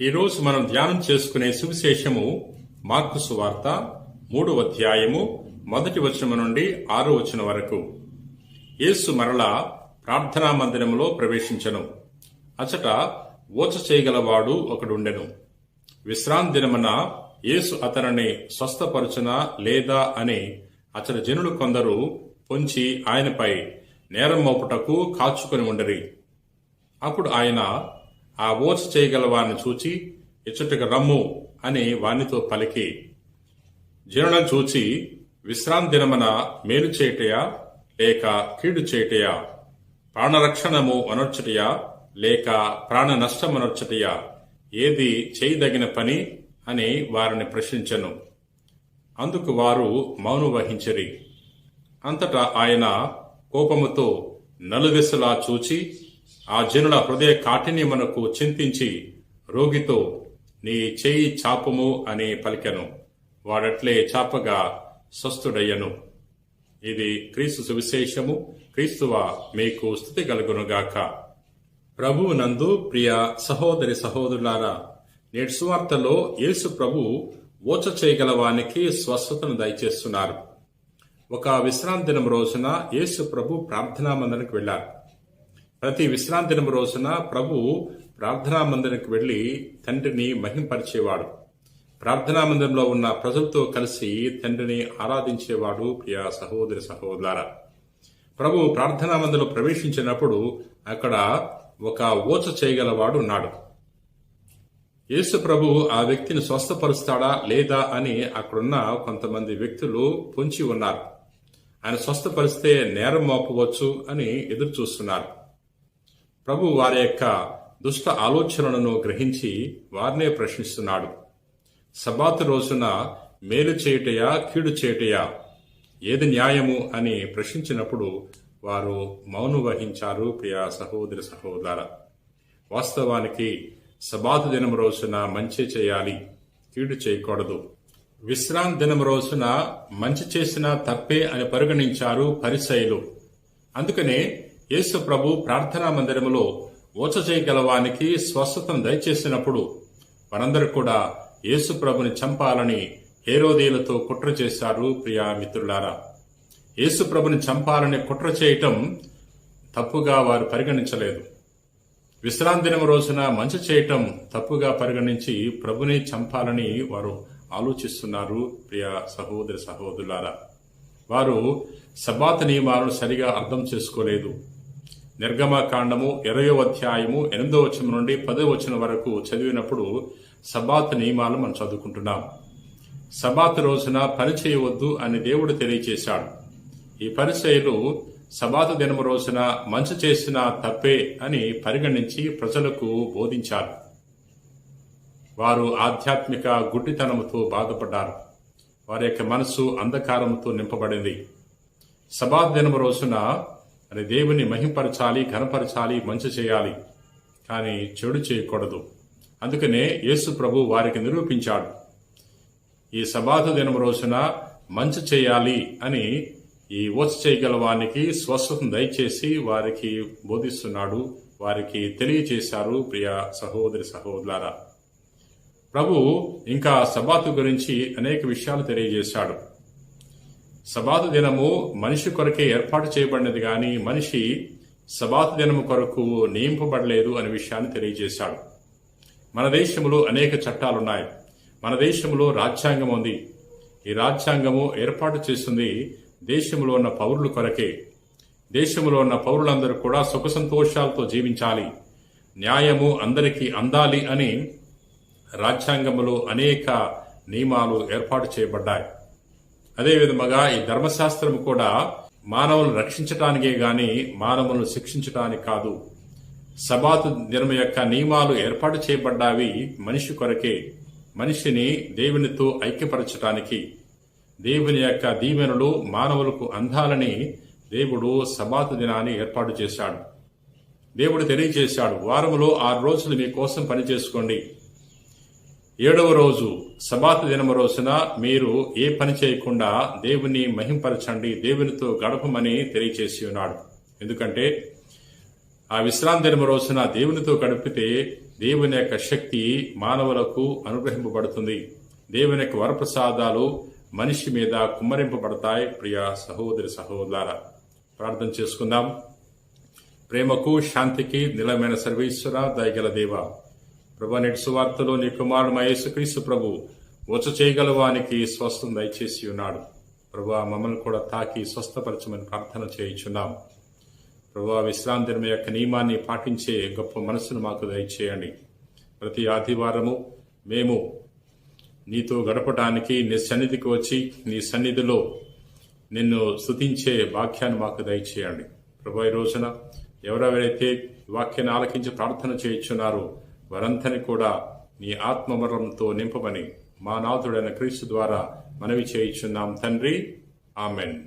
ఈరోజు మనం ధ్యానం చేసుకునే సువిశేషము మార్కు సువార్త మూడు అధ్యాయము మొదటి వచనము నుండి ఆరో వచనం వరకు. యేసు మరల ప్రార్థనా మందిరములో ప్రవేశించను. అచట ఓచ చేయగలవాడు ఒకడుండెను. విశ్రాంతి దినమున యేసు అతనిని స్వస్థపరచునా లేదా అని అతని జనులు కొందరు పొంచి ఆయనపై నేరం మోపుటకు కాచుకొని ఉండరి. అప్పుడు ఆయన ఆ ఓచ చేయగల వారిని చూచి ఇచ్చటకు రమ్ము అని వానితో పలికి జీర్ణం చూచి విశ్రాంతి దినమన మేలు చేయటయా లేక కీడు చేయటయా ప్రాణరక్షణము అనొచ్చటయా లేక ప్రాణ నష్టం అనొచ్చటయా ఏది చేయదగిన పని అని వారిని ప్రశ్నించను. అందుకు వారు మౌను వహించరి. అంతటా ఆయన కోపముతో నలుదిశలా చూచి ఆ జనుల హృదయ కాఠిన్యమునకు చింతించి రోగితో నీ చేయి చాపము అని పలికెను. వాడట్లే చాపగా స్వస్థుడయ్యను. ఇది క్రీస్తు సువిశేషము. క్రీస్తువ మీకు స్థుతి కలుగునుగాక. ప్రభువు నందు ప్రియ సహోదరి సహోదరులారా నేటి సువార్తలో యేసు ప్రభు ఓచ చేయగలవానికి స్వస్థతను దయచేస్తున్నారు. ఒక విశ్రాంతి దినం రోజున యేసు ప్రభు ప్రార్థనా మందిరానికి వెళ్ళారు ప్రతి విశ్రాంతి దినం రోజున ప్రభు ప్రార్థనా మందిరానికి వెళ్ళి తండ్రిని మహింపరిచేవాడు. ప్రార్థనా మందిరంలో ఉన్న ప్రజలతో కలిసి తండ్రిని ఆరాధించేవాడు ప్రియ సహోదరి సహోదర ప్రభు ప్రార్థనా మందిరంలో ప్రవేశించినప్పుడు అక్కడ ఒక ఓచ చేయగలవాడు ఉన్నాడు. యేసు ప్రభు ఆ వ్యక్తిని స్వస్థపరుస్తాడా లేదా అని అక్కడున్న కొంతమంది వ్యక్తులు పొంచి ఉన్నారు. ఆయన స్వస్థపరిస్తే నేరం మోపవచ్చు అని ఎదురు చూస్తున్నారు ప్రభు వారి యొక్క దుష్ట ఆలోచనలను గ్రహించి వారినే ప్రశ్నిస్తున్నాడు. సబాతు రోజున మేలు చేయుటయా కీడు చేయుటయా ఏది న్యాయము అని ప్రశ్నించినప్పుడు వారు మౌనం వహించారు ప్రియా సహోదరి సహోదర వాస్తవానికి సబాతు దినం రోజున మంచి చేయాలి కీడు చేయకూడదు. విశ్రాంతి దినం రోజున మంచి చేసిన తప్పే అని పరిగణించారు పరిశైలు అందుకనే యేసు ప్రభు ప్రార్థనా మందిరములో ఓచ చేయగలవానికి స్వస్థతను దయచేసినప్పుడు వారందరూ కూడా యేసు ప్రభుని చంపాలని హేరోదీలతో కుట్ర చేశారు ప్రియా మిత్రులారా. యేసు ప్రభుని చంపాలని కుట్ర చేయటం తప్పుగా వారు పరిగణించలేదు. విశ్రాంతి దినం రోజున మంచి చేయటం తప్పుగా పరిగణించి ప్రభుని చంపాలని వారు ఆలోచిస్తున్నారు ప్రియ సహోదరి సహోదరులారా. వారు సబాత్ నియమాలను సరిగా అర్థం చేసుకోలేదు. నిర్గమకాండము ఇరవయో అధ్యాయము ఎనిమిదో వచనం నుండి పదో వచనం వరకు చదివినప్పుడు సబాత్ నియమాలు మనం చదువుకుంటున్నాం. సబాత్ రోజున పని చేయవద్దు అని దేవుడు తెలియచేశాడు. ఈ పరిచయలు సబాత దినము రోజున మంచి చేసిన తప్పే అని పరిగణించి ప్రజలకు బోధించారు. వారు ఆధ్యాత్మిక గుడ్డితనముతో బాధపడ్డారు. వారి యొక్క మనసు అంధకారముతో నింపబడింది. సబాత్ దినము రోజున అని దేవుని మహింపరచాలి ఘనపరచాలి మంచి చేయాలి. కానీ చెడు చేయకూడదు. అందుకనే యేసు ప్రభు వారికి నిరూపించాడు. ఈ సబాతు దినం రోజున మంచి చేయాలి అని ఈ ఓచ చేయగల వానికి స్వస్థతను దయచేసి వారికి బోధిస్తున్నాడు వారికి తెలియచేశారు ప్రియ సహోదరి సహోదరులారా. ప్రభు ఇంకా సబాతు గురించి అనేక విషయాలు తెలియజేశాడు. సబాతు దినము మనిషి కొరకే ఏర్పాటు చేయబడినది కానీ మనిషి సబాతు దినము కొరకు నియమింపబడలేదు అనే విషయాన్ని తెలియజేశాడు. మన దేశంలో అనేక చట్టాలున్నాయి. మన దేశంలో రాజ్యాంగం ఉంది. ఈ రాజ్యాంగము ఏర్పాటు చేస్తుంది దేశంలో ఉన్న పౌరుల కొరకే. దేశంలో ఉన్న పౌరులందరూ కూడా సుఖ సంతోషాలతో జీవించాలి. న్యాయము అందరికీ అందాలి అని రాజ్యాంగంలో అనేక నియమాలు ఏర్పాటు చేయబడ్డాయి. అదేవిధముగా ఈ ధర్మశాస్త్రం కూడా మానవులను రక్షించటానికే గాని మానవులను శిక్షించటానికి కాదు. సబాతు దినం యొక్క నియమాలు ఏర్పాటు చేయబడ్డావి మనిషి కొరకే మనిషిని దేవునితో ఐక్యపరచటానికి. దేవుని యొక్క దీవెనలు మానవులకు అందాలని దేవుడు సబాతు దినాన్ని ఏర్పాటు చేశాడు. దేవుడు తెలియజేశాడు వారములో ఆరు రోజులు మీ కోసం పనిచేసుకోండి ఏడవ రోజు సబాత్ దినము రోజున మీరు ఏ పని చేయకుండా దేవుని మహింపరచండి దేవునితో గడపమని తెలియచేసి ఉన్నాడు. ఎందుకంటే ఆ విశ్రాంతి దినము రోజున దేవునితో గడిపితే దేవుని యొక్క శక్తి మానవులకు అనుగ్రహింపబడుతుంది. దేవుని యొక్క వరప్రసాదాలు మనిషి మీద కుమ్మరింపబడతాయి. ప్రియ సహోదరి సహోదర ప్రార్థన చేసుకుందాం. ప్రేమకు శాంతికి నిలమైన సర్వేశ్వర దయగల దేవ ప్రభా నేటి సువార్తలో నీ కుమారుడు యేసుక్రీస్తు ప్రభు వచ్చ చేయగలవానికి స్వస్థం దయచేసి ఉన్నాడు. ప్రభా మమ్మల్ని కూడా తాకి స్వస్థపరచమని ప్రార్థన చేయించున్నాం. ప్రభా విశ్రాంతి దినం యొక్క నియమాన్ని పాటించే గొప్ప మనసును మాకు దయచేయండి. ప్రతి ఆదివారము మేము నీతో గడపడానికి నీ సన్నిధికి వచ్చి నీ సన్నిధిలో నిన్ను స్తుతించే వాక్యాన్ని మాకు దయచేయండి. ప్రభు ఈ రోజున ఎవరెవరైతే వాక్యాన్ని ఆలకించి ప్రార్థన చేయించున్నారో వారందరినీ కూడా నీ ఆత్మవరంతో నింపమని మా నాథుడైన క్రీస్తు ద్వారా మనవి చేయించున్నాం తండ్రి. ఆమెన్.